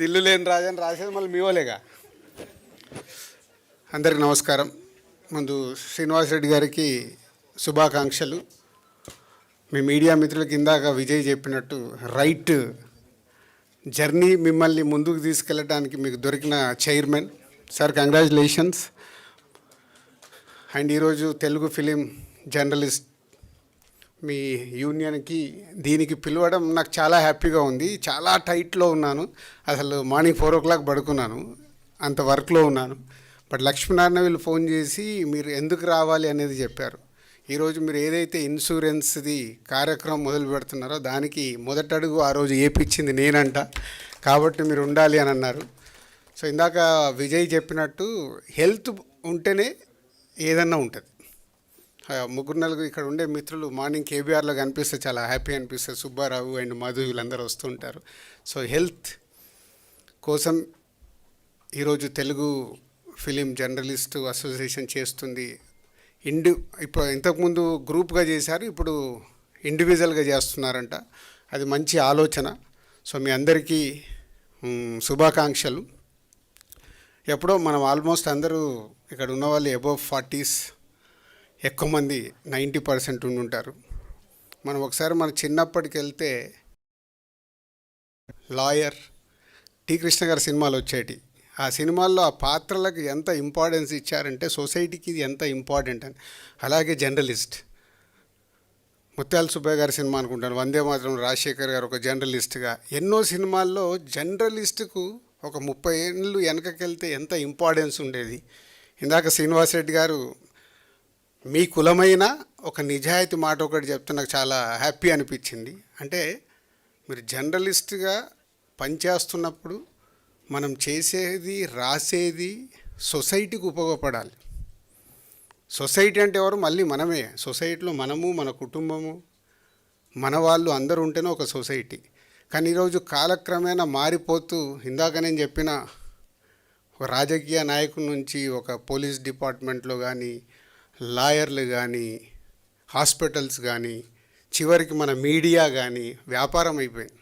దిల్లు లేని రాజని రాసేది మళ్ళీ మీ అందరికి నమస్కారం. ముందు శ్రీనివాసరెడ్డి గారికి శుభాకాంక్షలు. మీ మీడియా మిత్రులకి ఇందాక విజయ్ చెప్పినట్టు రైట్ జర్నీ మిమ్మల్ని ముందుకు తీసుకెళ్ళడానికి మీకు దొరికిన చైర్మన్. Sir congratulations. అండ్ ఈరోజు తెలుగు ఫిలిం జర్నలిస్ట్ మీ యూనియన్కి దీనికి పిలవడం నాకు చాలా హ్యాపీగా ఉంది. చాలా టైట్లో ఉన్నాను. అసలు మార్నింగ్ ఫోర్ ఓ క్లాక్ పడుకున్నాను. అంత వర్క్లో ఉన్నాను. బట్ లక్ష్మీనారాయణ వీళ్ళు ఫోన్ చేసి మీరు ఎందుకు రావాలి అనేది చెప్పారు. ఈరోజు మీరు ఏదైతే ఇన్సూరెన్స్ది కార్యక్రమం మొదలు పెడుతున్నారో దానికి మొదటడుగు ఆ రోజు ఏపిచ్చింది నేనంట. కాబట్టి మీరు ఉండాలి అని అన్నారు. సో ఇందాక విజయ్ చెప్పినట్టు హెల్త్ ఉంటేనే ఏదన్నా ఉంటుంది. ముగ్గురు నలుగురు ఇక్కడ ఉండే మిత్రులు మార్నింగ్ కేబీఆర్లో కనిపిస్తే చాలా హ్యాపీ అనిపిస్తుంది. సుబ్బారావు అండ్ మధు వీళ్ళందరూ వస్తుంటారు సో హెల్త్ కోసం ఈరోజు తెలుగు ఫిలిం జర్నలిస్ట్ అసోసియేషన్ చేస్తుంది. ఇండి ఇప్పుడు ఇంతకుముందు గ్రూప్గా చేశారు ఇప్పుడు ఇండివిజువల్గా చేస్తున్నారంట. అది మంచి ఆలోచన. సో మీ అందరికీ శుభాకాంక్షలు. ఎప్పుడో మనం ఆల్మోస్ట్ అందరూ ఇక్కడ ఉన్న వాళ్ళు అబోవ్ ఫార్టీస్ ఎక్కువ మంది నైంటీ పర్సెంట్ ఉండుంటారు మనం ఒకసారి మన చిన్నప్పటికి వెళ్తే లాయర్ టి కృష్ణ గారి సినిమాలు వచ్చేటి. ఆ సినిమాల్లో ఆ పాత్రలకు ఎంత ఇంపార్టెన్స్ ఇచ్చారంటే సొసైటీకి ఇది ఎంత ఇంపార్టెంట్ అని. అలాగే జర్నలిస్ట్. ముత్యాల సుబ్బయ్య గారి సినిమా అనుకుంటాను. వందే మాత్రం రాజశేఖర్ గారు ఒక జర్నలిస్ట్గా. ఎన్నో సినిమాల్లో జర్నలిస్ట్కు ఒక ముప్పై ఏళ్ళు వెనకకెళ్తే ఎంత ఇంపార్టెన్స్ ఉండేది. ఇందాక శ్రీనివాసరెడ్డి గారు మీ కులమైన ఒక నిజాయితీ మాట ఒకటి చెప్తే నాకు చాలా హ్యాపీ అనిపించింది. అంటే మీరు జర్నలిస్ట్గా పనిచేస్తున్నప్పుడు మనం చేసేది రాసేది సొసైటీకి ఉపయోగపడాలి. సొసైటీ అంటే ఎవరు? మళ్ళీ మనమే. సొసైటీలో మనము మన కుటుంబము మన వాళ్ళు అందరూ ఉంటేనే ఒక సొసైటీ. కానీ ఈరోజు కాలక్రమేణా మారిపోతూ ఇందాక నేను చెప్పిన ఒక రాజకీయ నాయకుడి నుంచి ఒక పోలీస్ డిపార్ట్మెంట్లో కానీ లాయర్లు కానీ హాస్పిటల్స్ కానీ చివరికి మన మీడియా కానీ వ్యాపారం అయిపోయింది.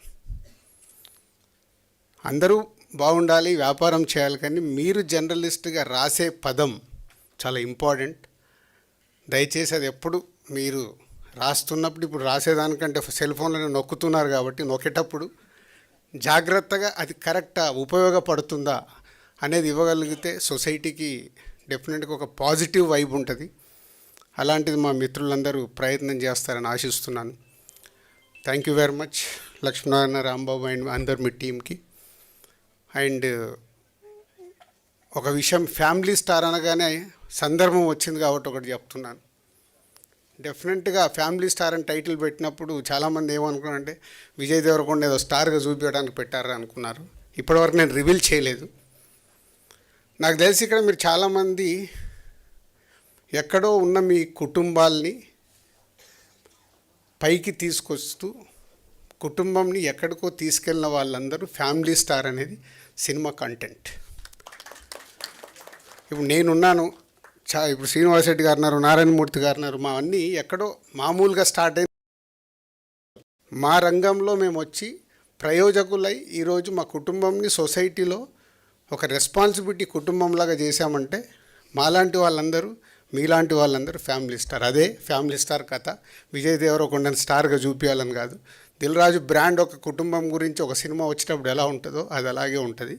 అందరూ బాగుండాలి వ్యాపారం చేయాలి కానీ మీరు జర్నలిస్ట్గా రాసే పదం చాలా ఇంపార్టెంట్. దయచేసి అది ఎప్పుడు మీరు రాస్తున్నప్పుడు ఇప్పుడు రాసేదానికంటే సెల్ ఫోన్లో నొక్కుతున్నారు కాబట్టి నొక్కేటప్పుడు జాగ్రత్తగా అది కరెక్టా ఉపయోగపడుతుందా అనేది ఇవ్వగలిగితే సొసైటీకి డెఫినెట్గా ఒక పాజిటివ్ వైబ్ ఉంటుంది. అలాంటిది మా మిత్రులందరూ ప్రయత్నం చేస్తారని ఆశిస్తున్నాను. Thank you very much Lakshminarayana Rambabu and అందరు మీ టీంకి అండ్ ఒక విషయం ఫ్యామిలీ స్టార్ అనగానే సందర్భం వచ్చింది కాబట్టి ఒకటి చెప్తున్నాను. డెఫినెట్గా ఫ్యామిలీ స్టార్ అని టైటిల్ పెట్టినప్పుడు చాలామంది ఏమనుకున్నారంటే విజయ్ దేవరకొండ ఏదో స్టార్గా చూపించడానికి పెట్టారు అనుకున్నారు. ఇప్పటివరకు నేను రివీల్ చేయలేదు. నాకు తెలిసి ఇక్కడ మీరు చాలామంది ఎక్కడో ఉన్న మీ కుటుంబాల్ని పైకి తీసుకొస్తూ కుటుంబంని ఎక్కడికో తీసుకెళ్ళిన వాళ్ళందరూ ఫ్యామిలీ స్టార్ అనేది సినిమా కంటెంట్. ఇప్పుడు నేనున్నాను చా ఇప్పుడు శ్రీనివాసరెడ్డి గారు ఉన్నారు నారాయణమూర్తి గారు ఉన్నారు మా అన్నీ ఎక్కడో మామూలుగా స్టార్ట్ అయిన మా రంగంలో మేము వచ్చి ప్రయోజకులై ఈరోజు మా కుటుంబంని సొసైటీలో ఒక రెస్పాన్సిబిలిటీ కుటుంబంలాగా చేశామంటే మాలాంటి వాళ్ళందరూ మీలాంటి వాళ్ళందరూ ఫ్యామిలీ స్టార్. అదే ఫ్యామిలీ స్టార్ కథ. విజయ్ దేవరకొండని స్టార్గా చూపించాలని కాదు. దిల్ రాజు బ్రాండ్ ఒక కుటుంబం గురించి ఒక సినిమా వచ్చినప్పుడు ఎలా ఉంటుందో అది అలాగే ఉంటుంది.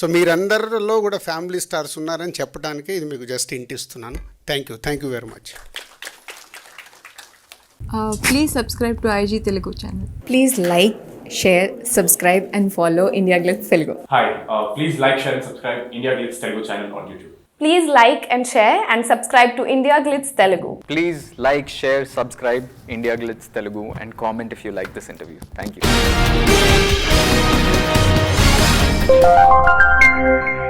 సో మీరందరిలో కూడా ఫ్యామిలీ స్టార్స్ ఉన్నారని చెప్పడానికి ఇది మీకు just ఇంటిస్తున్నాను thank you. Thank you very much. Please subscribe to IG Telugu channel. Please like share subscribe and follow India Glitz Telugu. Hi please like share subscribe India Glitz Telugu channel on YouTube. Please like and share and subscribe to India Glitz Telugu. Please like, share, subscribe India Glitz Telugu and comment if you like this interview. Thank you.